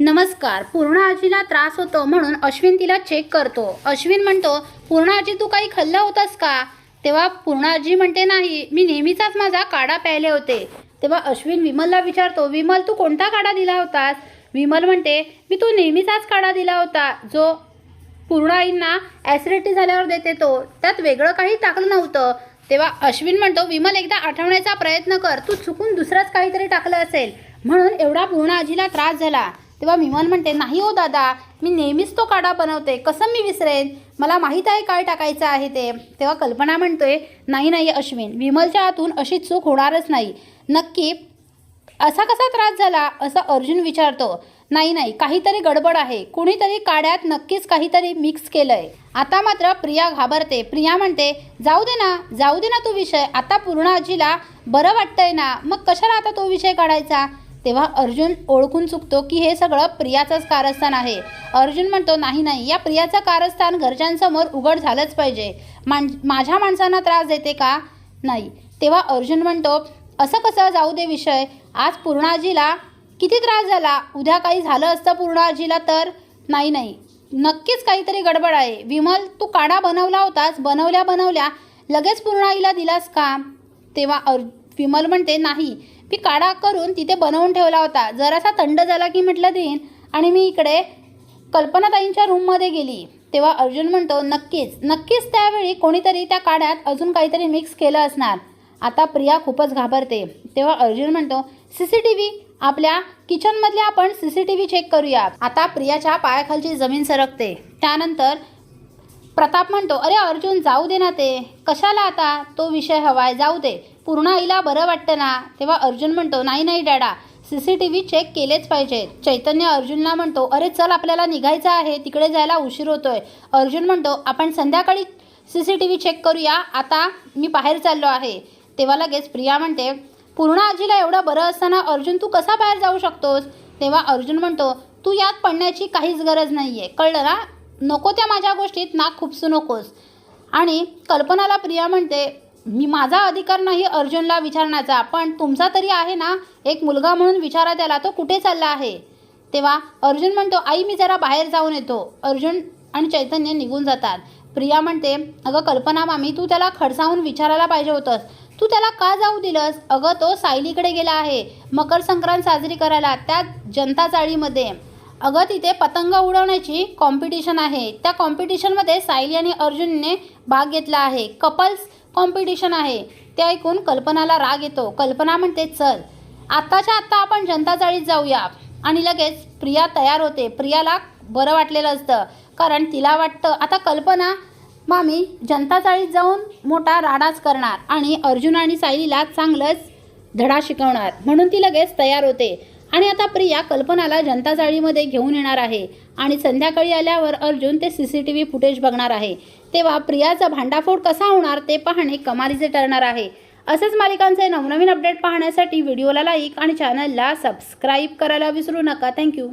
नमस्कार पूर्ण आजीला त्रास होतो म्हणून अश्विन तिला चेक करतो. अश्विन म्हणतो पूर्ण आजी तू काही खाल्लं होतंस का? तेव्हा पूर्ण आजी म्हणते नाही मी नेहमीचाच माझा काढा प्यायले होते. तेव्हा अश्विन विमलला विचारतो विमल तू कोणता काढा दिला होतास? विमल म्हणते मी तू नेहमीचाच काढा दिला होता जो पूर्ण आईंना ॲसिडिटी झाल्यावर देते तो. त्यात वेगळं काही टाकलं नव्हतं. तेव्हा अश्विन म्हणतो विमल एकदा आठवण्याचा प्रयत्न कर. तू चुकून दुसराच काहीतरी टाकलं असेल. म्हणून एवढा पूर्ण आजीला त्रास झाला. तेव्हा विमल म्हणते नाही हो दादा मी नेहमीच तो काढा बनवते. कसं मी विसरेन? मला माहीत आहे काय टाकायचं आहे ते. तेव्हा कल्पना म्हणतोय नाही नाही अश्विन विमलच्या हातून अशी चूक होणारच नाही. नक्की असा कसा त्रास झाला? असं अर्जुन विचारतो. नाही नाही काहीतरी गडबड आहे. कुणीतरी काड्यात नक्कीच काहीतरी मिक्स केलंय. आता मात्र प्रिया घाबरते. प्रिया म्हणते जाऊ दे ना जाऊ दे ना तो विषय. आता पूर्ण आजीला बरं वाटतंय ना. मग कशाला आता तो विषय काढायचा? तेव्हा अर्जुन ओळखून चुकतो की हे सगळं प्रियाचंच कारस्थान आहे. अर्जुन म्हणतो नाही नाही या प्रियाचं कारस्थान घरच्यांसमोर उघड झालंच पाहिजे. मान माझ्या माणसांना त्रास देते का? नाही. तेव्हा अर्जुन म्हणतो असं कसं? जाऊ दे विषय. आज पूर्णाजीला किती त्रास झाला? उद्या काही झालं असतं पूर्णाजीला तर? नाही नाही. नक्कीच काहीतरी गडबड आहे. विमल तू काढा बनवला होतास. बनवल्या बनवल्या लगेच पूर्णाईला दिलास का? तेव्हा अर् विमल म्हणते नाही. मी काढा करून तिथे बनवून ठेवला होता. जरासा थंड झाला की म्हटलं देईन. आणि मी इकडे कल्पनाताईंच्या रूममध्ये गेली. तेव्हा अर्जुन म्हणतो नक्कीच नक्कीच त्यावेळी कोणीतरी त्या काढ्यात अजून काहीतरी मिक्स केलं असणार. आता प्रिया खूपच घाबरते. तेव्हा अर्जुन म्हणतो सी सी टी व्ही? आपल्या किचनमधल्या आपण C C T V check करूया. आता प्रियाच्या पायाखालची जमीन सरकते. त्यानंतर प्रताप म्हणतो अरे अर्जुन जाऊ दे ना ते. कशाला आता? तो विषय हवाय जाऊ दे. पूर्ण आईला बरं वाटतं ना. तेव्हा अर्जुन म्हणतो नाही नाही डॅडा. C C T V check केलेच पाहिजे. चैतन्य अर्जुनला म्हणतो अरे चल आपल्याला निघायचं आहे. तिकडे जायला उशीर होतोय. अर्जुन म्हणतो आपण संध्याकाळी C C T V check करूया. आता मी बाहेर चाललो आहे. तेव्हा लगेच प्रिया म्हणते पूर्ण आजीला एवढं बरं असताना अर्जुन तू कसा बाहेर जाऊ शकतोस? तेव्हा अर्जुन म्हणतो तू यात पडण्याची काहीच गरज नाही आहे कळलं ना? नको त्या माझ्या गोष्टीत नाक खुपसू नकोस. आणि कल्पनाला प्रिया म्हणते मी माझा अधिकार नाही अर्जुनला विचारण्याचा पण तुमचा तरी आहे ना एक मुलगा म्हणून विचारा त्याला तो कुठे चालला आहे? तेव्हा अर्जुन म्हणतो आई मी जरा बाहेर जाऊन येतो. अर्जुन आणि चैतन्य निघून जातात. प्रिया म्हणते अगं कल्पना मामी तू त्याला खडसावून विचारायला पाहिजे होतंस. तू त्याला का जाऊ दिलंस? अगं तो सायलीकडे गेला आहे. मकर संक्रांत साजरी करायला त्या जनता चाळीमध्ये. अगं तिथे पतंग उडवण्याची कॉम्पिटिशन आहे. त्या कॉम्पिटिशनमध्ये सायली आणि अर्जुनने भाग घेतला आहे. कपल्स कॉम्पिटिशन आहे. ते ऐकून कल्पनाला राग येतो. कल्पना म्हणते चल आत्ताच्या आत्ता आपण जनता चाळीत जाऊया. आणि लगेच प्रिया तयार होते. प्रियाला बरं वाटलेलं असतं कारण तिला वाटतं आता कल्पना मामी जनता चाळीत जाऊन मोठा राडाच करणार आणि अर्जुन आणि सायलीला चांगलंच धडा शिकवणार. म्हणून ती लगेच तयार होते. आणि आता प्रिया कल्पनाला जनता जाळीमध्ये घेऊन येणार आहे. आणि संध्याकाळी आल्यावर अर्जुन ते C C T V footage बघणार आहे. तेव्हा प्रियाचा भांडाफोड कसा होणार ते पाहणे कमालीचे ठरणार आहे. असेच मालिकांचे नवनवीन अपडेट पाहण्यासाठी व्हिडिओला लाईक आणि चॅनलला सबस्क्राईब करायला विसरू नका. थँक्यू